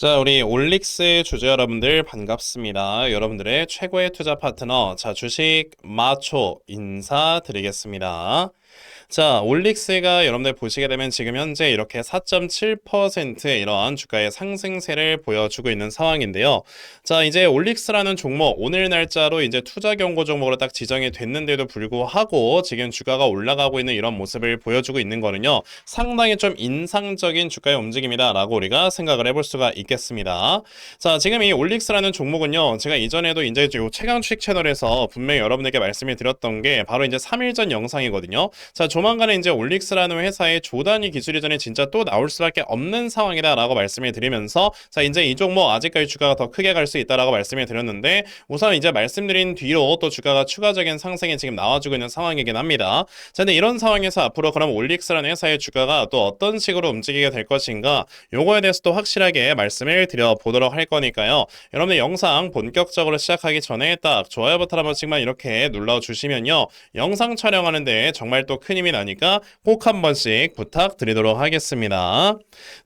자, 우리 올릭스 주주 여러분들 반갑습니다. 여러분들의 최고의 투자 파트너, 자, 주식 마초 인사드리겠습니다. 자, 올릭스가 여러분들 보시게 되면 지금 현재 이렇게 4.7%의 이러한 주가의 상승세를 보여주고 있는 상황인데요. 자, 이제 올릭스라는 종목, 오늘 날짜로 이제 투자 경고 종목으로 딱 지정이 됐는데도 불구하고 지금 주가가 올라가고 있는 이런 모습을 보여주고 있는 거는요. 상당히 좀 인상적인 주가의 움직임이다라고 우리가 생각을 해볼 수가 있겠습니다. 자, 지금 이 올릭스라는 종목은요. 제가 이전에도 이제 요 최강 주식 채널에서 분명히 여러분에게 말씀을 드렸던 게 바로 이제 3일 전 영상이거든요. 자, 조만간에 이제 올릭스라는 회사의 조단위 기술 이전에 진짜 또 나올 수밖에 없는 상황이다라고 말씀을 드리면서 자, 이제 이 종목 아직까지 주가가 더 크게 갈 수 있다라고 말씀을 드렸는데 우선 이제 말씀드린 뒤로 또 주가가 추가적인 상승이 지금 나와주고 있는 상황이긴 합니다. 자, 근데 이런 상황에서 앞으로 그럼 올릭스라는 회사의 주가가 또 어떤 식으로 움직이게 될 것인가 요거에 대해서도 확실하게 말씀을 드려보도록 할 거니까요. 여러분들 영상 본격적으로 시작하기 전에 딱 좋아요 버튼 한 번씩만 이렇게 눌러주시면요. 영상 촬영하는데 정말 또큰 힘이 나니까 꼭 한 번씩 부탁드리도록 하겠습니다.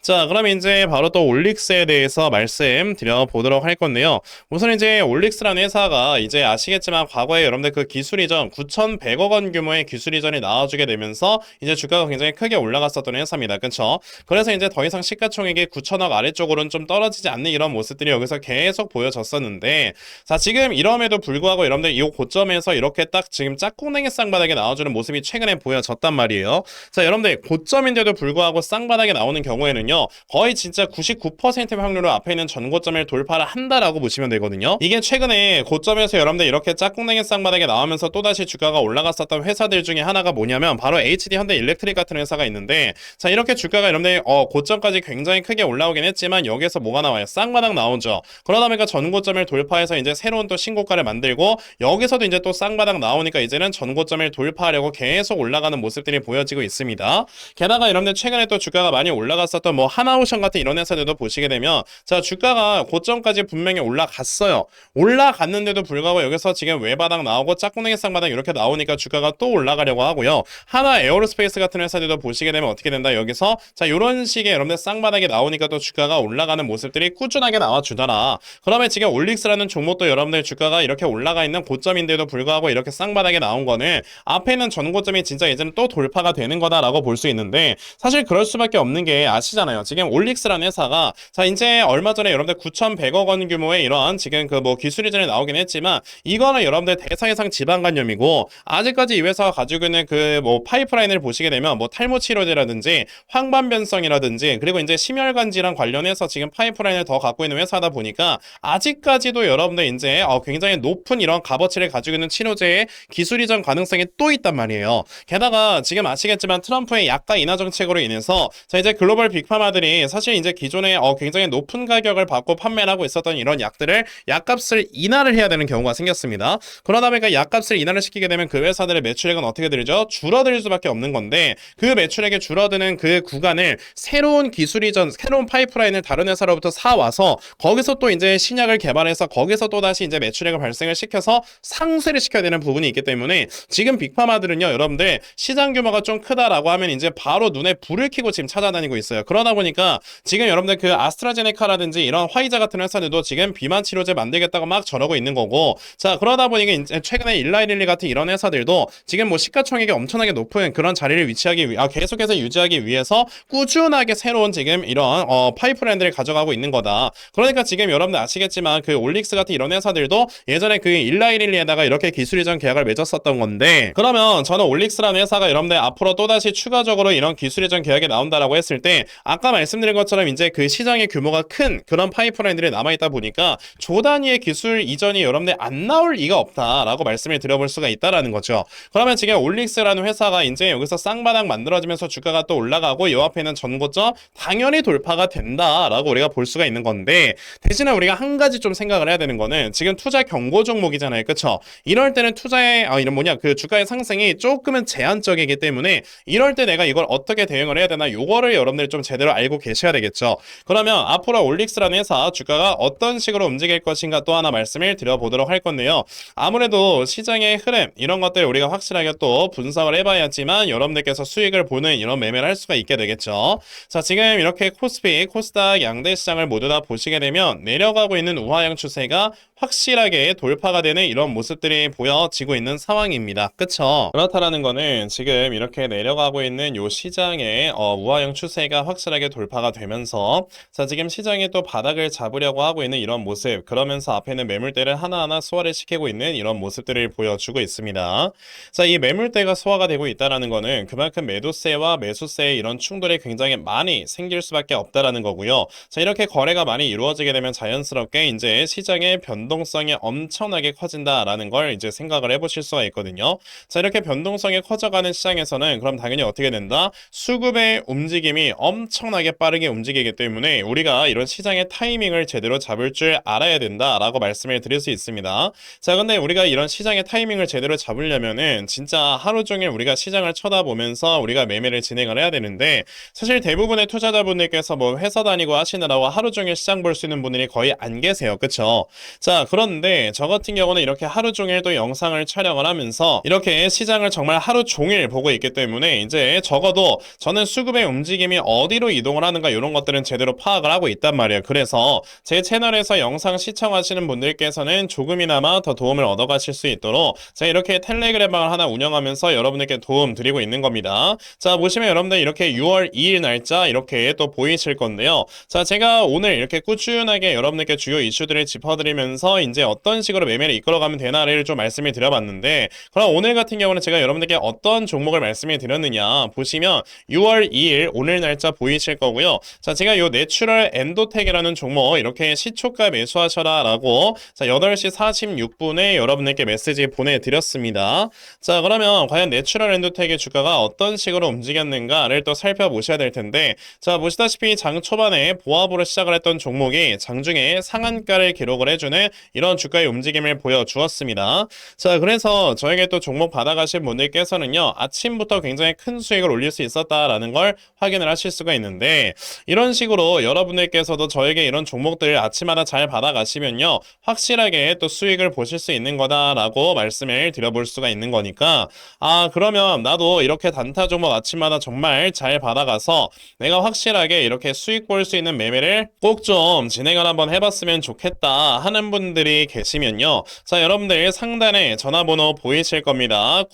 자, 그럼 이제 바로 또 올릭스에 대해서 말씀 드려보도록 할 건데요. 우선 이제 올릭스라는 회사가 이제 아시겠지만 과거에 여러분들 그 기술 이전 9,100억 원 규모의 기술 이전이 나와주게 되면서 이제 주가가 굉장히 크게 올라갔었던 회사입니다. 그렇죠? 그래서 이제 더 이상 시가총액이 9천억 아래쪽으로는 좀 떨어지지 않는 이런 모습들이 여기서 계속 보여졌었는데 자 지금 이럼에도 불구하고 여러분들 이 고점에서 이렇게 딱 지금 짝꿍냉이 쌍바닥에 나와주는 모습이 최근에 보여졌단 말이에요. 자 여러분들 고점인데도 불구하고 쌍바닥에 나오는 경우에는요 거의 진짜 99%의 확률로 앞에 있는 전고점을 돌파를 한다라고 보시면 되거든요. 이게 최근에 고점에서 여러분들 이렇게 짝꿍냉이 쌍바닥에 나오면서 또다시 주가가 올라갔었던 회사들 중에 하나가 뭐냐면 바로 HD 현대 일렉트릭 같은 회사가 있는데 자 이렇게 주가가 여러분들 어, 고점까지 굉장히 크게 올라오긴 했지만 여기에서 뭐가 나와요? 쌍바닥 나오죠. 그러다 보니까 전고점을 돌파해서 이제 새로운 또 신고가를 만들고 여기서도 이제 또 쌍바닥 나오니까 이제는 전고점을 돌파하려고 계속 올라 가는 모습들이 보여지고 있습니다. 게다가 여러분들 최근에 또 주가가 많이 올라갔었던 뭐 하나오션 같은 이런 회사들도 보시게 되면 자 주가가 고점까지 분명히 올라갔어요. 올라갔는데도 불구하고 여기서 지금 외바닥 나오고 짝꿍냉이 쌍바닥 이렇게 나오니까 주가가 또 올라가려고 하고요. 하나 에어로스페이스 같은 회사들도 보시게 되면 어떻게 된다 여기서 자 이런 식의 여러분들 쌍바닥이 나오니까 또 주가가 올라가는 모습들이 꾸준하게 나와주더라. 그러면 지금 올릭스라는 종목도 여러분들 주가가 이렇게 올라가 있는 고점인데도 불구하고 이렇게 쌍바닥에 나온 거는 앞에 있는 전고점이 진짜 이제는 또 돌파가 되는 거다라고 볼 수 있는데 사실 그럴 수밖에 없는 게 아시잖아요. 지금 올릭스라는 회사가 자 이제 얼마 전에 여러분들 9,100억 원 규모의 이러한 지금 그 뭐 기술 이전에 나오긴 했지만 이거는 여러분들 대사해상 지방간염이고 아직까지 이 회사가 가지고 있는 그 뭐 파이프라인을 보시게 되면 뭐 탈모 치료제라든지 황반변성이라든지 그리고 이제 심혈관 질환 관련해서 지금 파이프라인을 더 갖고 있는 회사다 보니까 아직까지도 여러분들 이제 어 굉장히 높은 이런 값어치를 가지고 있는 치료제의 기술 이전 가능성이 또 있단 말이에요. 게다가 지금 아시겠지만 트럼프의 약가 인하 정책으로 인해서 자 이제 글로벌 빅파마들이 사실 이제 기존에 어 굉장히 높은 가격을 받고 판매를 하고 있었던 이런 약들을 약값을 인하를 해야 되는 경우가 생겼습니다. 그러다 보니까 약값을 인하를 시키게 되면 그 회사들의 매출액은 어떻게 되죠? 줄어들 수밖에 없는 건데 그 매출액이 줄어드는 그 구간을 새로운 기술 이 전, 새로운 파이프라인을 다른 회사로부터 사 와서 거기서 또 이제 신약을 개발해서 거기서 또 다시 이제 매출액을 발생을 시켜서 상쇄를 시켜야 되는 부분이 있기 때문에 지금 빅파마들은요, 여러분들 시장 규모가 좀 크다라고 하면 이제 바로 눈에 불을 켜고 지금 찾아다니고 있어요. 그러다 보니까 지금 여러분들 그 아스트라제네카라든지 이런 화이자 같은 회사들도 지금 비만 치료제 만들겠다고 막 저러고 있는 거고 자 그러다 보니까 이제 최근에 일라이릴리 같은 이런 회사들도 지금 뭐 시가총액이 엄청나게 높은 그런 자리를 위치하기 위, 아, 계속해서 유지하기 위해서 꾸준하게 새로운 지금 이런 어, 파이프라인들을 가져가고 있는 거다. 그러니까 지금 여러분들 아시겠지만 그 올릭스 같은 이런 회사들도 예전에 그 일라이릴리에다가 이렇게 기술 이전 계약을 맺었었던 건데 그러면 저는 올릭스 라는 회사가 여러분들 앞으로 또다시 추가적으로 이런 기술 이전 계약이 나온다라고 했을 때 아까 말씀드린 것처럼 이제 그 시장의 규모가 큰 그런 파이프라인들이 남아있다 보니까 조 단위의 기술 이전이 여러분들 안 나올 리가 없다라고 말씀을 드려볼 수가 있다라는 거죠. 그러면 지금 올릭스라는 회사가 이제 여기서 쌍바닥 만들어지면서 주가가 또 올라가고 요 앞에 있는 전고점 당연히 돌파가 된다라고 우리가 볼 수가 있는 건데 대신에 우리가 한 가지 좀 생각을 해야 되는 거는 지금 투자 경고 종목이잖아요. 그쵸? 이럴 때는 투자의 아 이런 뭐냐 그 주가의 상승이 조금은 제한적이기 때문에 이럴 때 내가 이걸 어떻게 대응을 해야 되나 요거를 여러분들이 좀 제대로 알고 계셔야 되겠죠. 그러면 앞으로 올릭스라는 회사 주가가 어떤 식으로 움직일 것인가 또 하나 말씀을 드려보도록 할 건데요. 아무래도 시장의 흐름 이런 것들 우리가 확실하게 또 분석을 해봐야지만 여러분들께서 수익을 보는 이런 매매를 할 수가 있게 되겠죠. 자 지금 이렇게 코스피, 코스닥 양대 시장을 모두 다 보시게 되면 내려가고 있는 우하형 추세가 확실하게 돌파가 되는 이런 모습들이 보여지고 있는 상황입니다. 그쵸? 그렇다라는 거는 지금 이렇게 내려가고 있는 요 시장의 어, 우하형 추세가 확실하게 돌파가 되면서 자 지금 시장이 또 바닥을 잡으려고 하고 있는 이런 모습 그러면서 앞에는 매물대를 하나하나 소화를 시키고 있는 이런 모습들을 보여주고 있습니다. 자 이 매물대가 소화가 되고 있다라는 거는 그만큼 매도세와 매수세의 이런 충돌이 굉장히 많이 생길 수밖에 없다라는 거고요. 자 이렇게 거래가 많이 이루어지게 되면 자연스럽게 이제 시장의 변동성이 엄청나게 커진다라는 걸 이제 생각을 해보실 수가 있거든요. 자 이렇게 변동성이 커져가는 시장에서는 그럼 당연히 어떻게 된다? 수급의 움직임이 엄청나게 빠르게 움직이기 때문에 우리가 이런 시장의 타이밍을 제대로 잡을 줄 알아야 된다라고 말씀을 드릴 수 있습니다. 자 근데 우리가 이런 시장의 타이밍을 제대로 잡으려면은 진짜 하루 종일 우리가 시장을 쳐다보면서 우리가 매매를 진행을 해야 되는데 사실 대부분의 투자자분들께서 뭐 회사 다니고 하시느라고 하루 종일 시장 볼 수 있는 분들이 거의 안 계세요. 그쵸? 자, 그런데 저 같은 경우는 이렇게 하루 종일 또 영상을 촬영을 하면서 이렇게 시장을 정말 하루 종일 보고 있기 때문에 이제 적어도 저는 수급의 움직임이 어디로 이동을 하는가 이런 것들은 제대로 파악을 하고 있단 말이에요. 그래서 제 채널에서 영상 시청하시는 분들께서는 조금이나마 더 도움을 얻어가실 수 있도록 제가 이렇게 텔레그램방을 하나 운영하면서 여러분들께 도움 드리고 있는 겁니다. 자, 보시면 여러분들 이렇게 6월 2일 날짜 이렇게 또 보이실 건데요. 자, 제가 오늘 이렇게 꾸준하게 여러분들께 주요 이슈들을 짚어드리면서 이제 어떤 식으로 매매를 이끌어가면 되나를 좀 말씀을 드려봤는데 그럼 오늘 같은 경우는 제가 여러분들께 어떤 종목을 말씀을 드렸느냐 보시면 6월 2일 오늘 날짜 보이실 거고요. 자, 제가 요 내추럴 엔도텍이라는 종목 이렇게 시초가 매수하셔라 라고 자, 8시 46분에 여러분들께 메시지 보내드렸습니다. 자, 그러면 과연 내추럴 엔도텍의 주가가 어떤 식으로 움직였는가를 또 살펴보셔야 될 텐데 자, 보시다시피 장 초반에 보합으로 시작을 했던 종목이 장중에 상한가를 기록을 해주는 이런 주가의 움직임을 보여주었습니다. 자, 그래서 저에게 또 종목 받아가신 분들께서 는요, 아침부터 굉장히 큰 수익을 올릴 수 있었다라는 걸 확인을 하실 수가 있는데, 이런 식으로 여러분들께서도 저에게 이런 종목들 아침마다 잘 받아가시면요, 확실하게 또 수익을 보실 수 있는 거다라고 말씀을 드려볼 수가 있는 거니까, 아, 그러면 나도 이렇게 단타 종목 아침마다 정말 잘 받아가서 내가 확실하게 이렇게 수익 볼 수 있는 매매를 꼭 좀 진행을 한번 해봤으면 좋겠다 하는 분들이 계시면요. 자, 여러분들 상단에 전화번호 보이실 겁니다.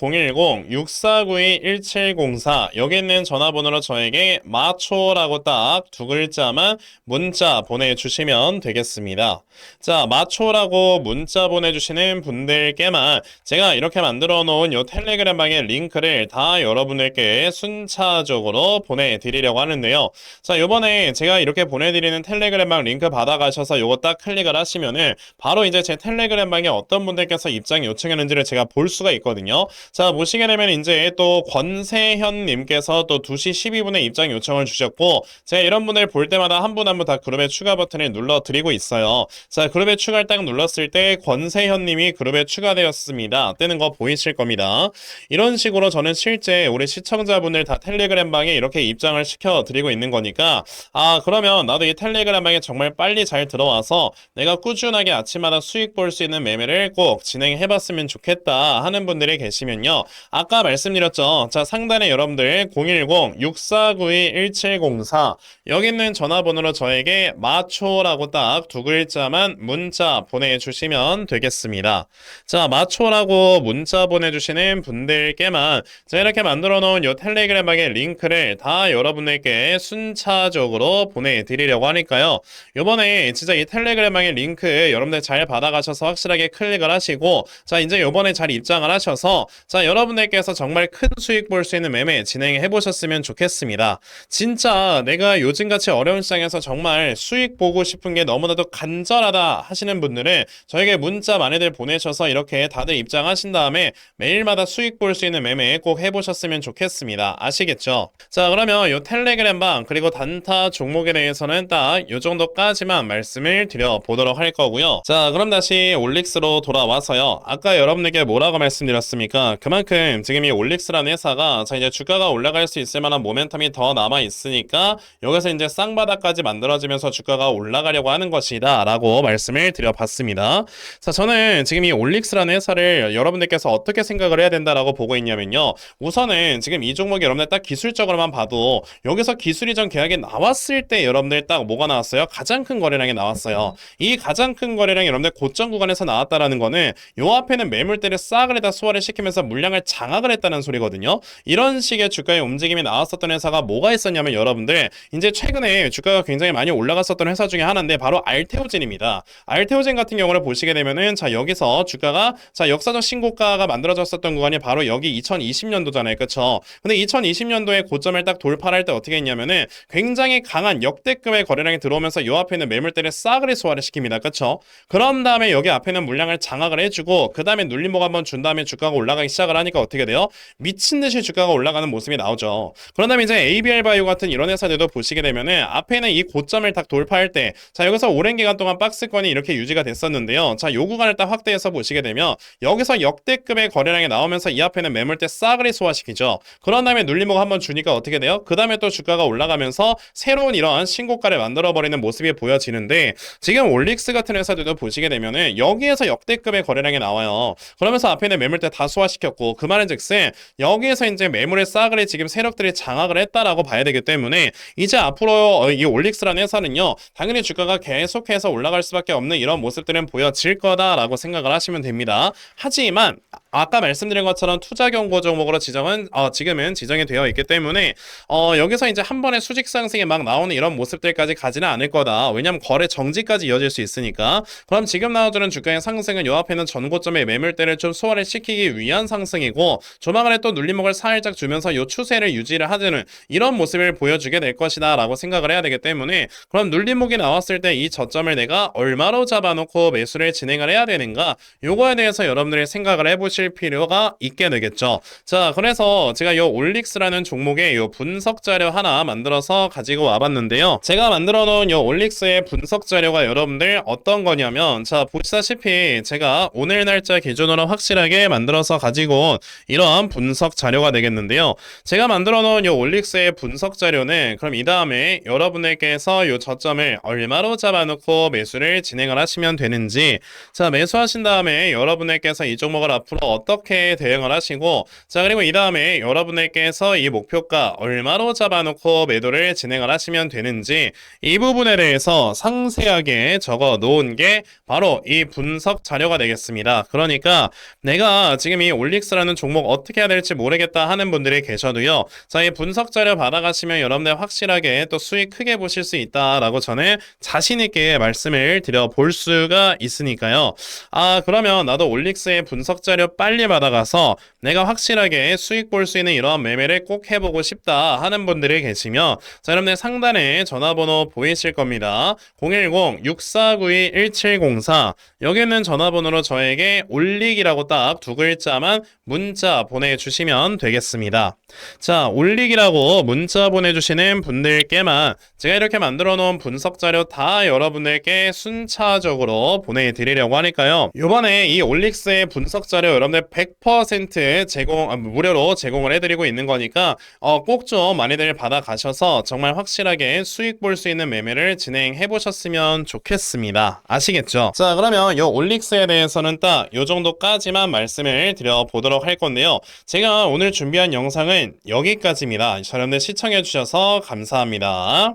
010-6492-1704 여기 있는 전화번호로 저에게 마초라고 딱 두 글자만 문자 보내주시면 되겠습니다. 자, 마초라고 문자 보내주시는 분들께만 제가 이렇게 만들어 놓은 요 텔레그램 방의 링크를 다 여러분들께 순차적으로 보내드리려고 하는데요. 자, 요번에 제가 이렇게 보내드리는 텔레그램 방 링크 받아가셔서 요거 딱 클릭을 하시면은 바로 이제 제 텔레그램 방에 어떤 분들께서 입장 요청했는지를 제가 볼 수가 있거든요. 자, 보시게 되면 이제 또 권세현 님께서 또 2시 12분에 입장 요청을 주셨고 제가 이런 분들 볼 때마다 한 분 한 분 다 그룹에 추가 버튼을 눌러 드리고 있어요. 자, 그룹에 추가를 딱 눌렀을 때 권세현 님이 그룹에 추가되었습니다. 뜨는 거 보이실 겁니다. 이런 식으로 저는 실제 우리 시청자분들 다 텔레그램 방에 이렇게 입장을 시켜 드리고 있는 거니까 아, 그러면 나도 이 텔레그램 방에 정말 빨리 잘 들어와서 내가 꾸준하게 아침마다 수익 볼 수 있는 매매를 꼭 진행해 봤으면 좋겠다 하는 분들이 계시면요. 아까 말씀드렸죠. 자, 상단에 여러분들 010-6492-1704 여기 있는 전화번호로 저에게 마초라고 딱 두 글자만 문자 보내주시면 되겠습니다. 자, 마초라고 문자 보내주시는 분들께만 제가 이렇게 만들어 놓은 요 텔레그램 방의 링크를 다 여러분들께 순차적으로 보내드리려고 하니까요. 요번에 진짜 이 텔레그램 방의 링크 여러분들 잘 받아가셔서 확실하게 클릭을 하시고 자, 이제 요번에 잘 입장을 하셔서 자, 여러분들께 서 정말 큰 수익 볼 수 있는 매매 진행해 보셨으면 좋겠습니다. 진짜 내가 요즘같이 어려운 시장에서 정말 수익 보고 싶은 게 너무나도 간절하다 하시는 분들은 저에게 문자 많이들 보내셔서 이렇게 다들 입장하신 다음에 매일마다 수익 볼 수 있는 매매 꼭 해보셨으면 좋겠습니다. 아시겠죠? 자 그러면 요 텔레그램 방 그리고 단타 종목에 대해서는 딱 요 정도까지만 말씀을 드려보도록 할 거고요. 자 그럼 다시 올릭스로 돌아와서요. 아까 여러분에게 뭐라고 말씀드렸습니까? 그만큼 지금 이 올릭스라는 회사가 자 이제 주가가 올라갈 수 있을 만한 모멘텀이 더 남아 있으니까 여기서 이제 쌍바닥까지 만들어지면서 주가가 올라가려고 하는 것이다라고 말씀을 드려봤습니다. 자 저는 지금 이 올릭스라는 회사를 여러분들께서 어떻게 생각을 해야 된다라고 보고 있냐면요. 우선은 지금 이 종목이 여러분들 딱 기술적으로만 봐도 여기서 기술 이전 계약이 나왔을 때 여러분들 딱 뭐가 나왔어요? 가장 큰 거래량이 나왔어요. 이 가장 큰 거래량이 여러분들 고점 구간에서 나왔다라는 거는 요 앞에는 매물대를 싹을 해다 소화를 시키면서 물량을 장악 을 했다는 소리거든요. 이런 식의 주가의 움직임이 나왔었던 회사가 뭐가 있었냐면 여러분들 이제 최근에 주가가 굉장히 많이 올라갔었던 회사 중에 하나인데 바로 알테오젠입니다. 알테오젠 같은 경우를 보시게 되면은 자 여기서 주가가 자 역사적 신고가가 만들어졌었던 구간이 바로 여기 2020년도잖아요. 그렇죠? 근데 2020년도에 고점을 딱 돌파할 때 어떻게 했냐면은 굉장히 강한 역대급의 거래량이 들어오면서 요 앞에 있는 매물대를 싸그리 소화를 시킵니다. 그렇죠? 그런 다음에 여기 앞에는 물량을 장악을 해주고 그 다음에 눌림목 한번 준 다음에 주가가 올라가기 시작을 하니까 어떻게 돼요? 미친 듯이 주가가 올라가는 모습이 나오죠. 그런 다음에 이제 ABL 바이오 같은 이런 회사들도 보시게 되면은 앞에 는 이 고점을 딱 돌파할 때 자 여기서 오랜 기간 동안 박스권이 이렇게 유지가 됐었는데요. 자 요 구간을 딱 확대해서 보시게 되면 여기서 역대급의 거래량이 나오면서 이 앞에는 매물대 싸그리 소화시키죠. 그런 다음에 눌림목 한번 주니까 어떻게 돼요? 그 다음에 또 주가가 올라가면서 새로운 이런 신고가를 만들어버리는 모습이 보여지는데 지금 올릭스 같은 회사들도 보시게 되면은 여기에서 역대급의 거래량이 나와요. 그러면서 앞에는 매물대 다 소화시켰고 그 말은 즉슨 여기에서 이제 매물의 싸그리 지금 세력들이 장악을 했다라고 봐야 되기 때문에 이제 앞으로 어, 이 올릭스라는 회사는요 당연히 주가가 계속해서 올라갈 수밖에 없는 이런 모습들은 보여질 거다라고 생각을 하시면 됩니다. 하지만 아까 말씀드린 것처럼 투자 경고 종목으로 지정은 어, 지금은 지정이 되어 있기 때문에 어, 여기서 이제 한 번에 수직 상승이 막 나오는 이런 모습들까지 가지는 않을 거다. 왜냐면 거래 정지까지 이어질 수 있으니까. 그럼 지금 나와주는 주가의 상승은 요 앞에는 전고점의 매물대를 좀 소화를 시키기 위한 상승이고 조만간에 또 눌림목을 살짝 주면서 요 추세를 유지를 하는 이런 모습을 보여주게 될 것이다라고 생각을 해야 되기 때문에 그럼 눌림목이 나왔을 때 이 저점을 내가 얼마로 잡아놓고 매수를 진행을 해야 되는가 요거에 대해서 여러분들이 생각을 해보실 필요가 있게 되겠죠. 자, 그래서 제가 요 올릭스라는 종목의 요 분석 자료 하나 만들어서 가지고 와봤는데요. 제가 만들어 놓은 요 올릭스의 분석 자료가 여러분들 어떤 거냐면 자, 보시다시피 제가 오늘 날짜 기준으로 확실하게 만들어서 가지고 온 이러한 분석 자료가 되겠는데요. 제가 만들어 놓은 요 올릭스의 분석 자료는 그럼 이 다음에 여러분들께서 요 저점을 얼마로 잡아놓고 매수를 진행을 하시면 되는지 자, 매수하신 다음에 여러분들께서 이 종목을 앞으로 어떻게 대응을 하시고 자, 그리고 이 다음에 여러분들께서 이 목표가 얼마로 잡아놓고 매도를 진행을 하시면 되는지 이 부분에 대해서 상세하게 적어 놓은 게 바로 이 분석 자료가 되겠습니다. 그러니까 내가 지금 이 올릭스라는 종목 어떻게 해야 될지 모르겠다 하는 분들이 계셔도요. 자, 이 분석 자료 받아가시면 여러분들 확실하게 또 수익 크게 보실 수 있다라고 저는 자신있게 말씀을 드려 볼 수가 있으니까요. 아, 그러면 나도 올릭스의 분석 자료 빨리 받아가서 내가 확실하게 수익 볼 수 있는 이러한 매매를 꼭 해보고 싶다 하는 분들이 계시면 자, 여러분들 상단에 전화번호 보이실 겁니다. 010-6492-1704 여기 있는 전화번호로 저에게 올릭이라고 딱 두 글자만 문자 보내주시면 되겠습니다. 자, 올릭이라고 문자 보내주시는 분들께만 제가 이렇게 만들어 놓은 분석 자료 다 여러분들께 순차적으로 보내드리려고 하니까요. 요번에 이 올릭스의 분석 자료 여러분들 100% 제공, 아, 무료로 제공을 해드리고 있는 거니까 어, 꼭 좀 많이들 받아가셔서 정말 확실하게 수익 볼 수 있는 매매를 진행해 보셨으면 좋겠습니다. 아시겠죠? 자, 그러면 요 올릭스에 대해서는 딱 요 정도까지만 말씀을 드려보도록 할 건데요. 제가 오늘 준비한 영상은 여기까지입니다. 여러분들 시청해 주셔서 감사합니다.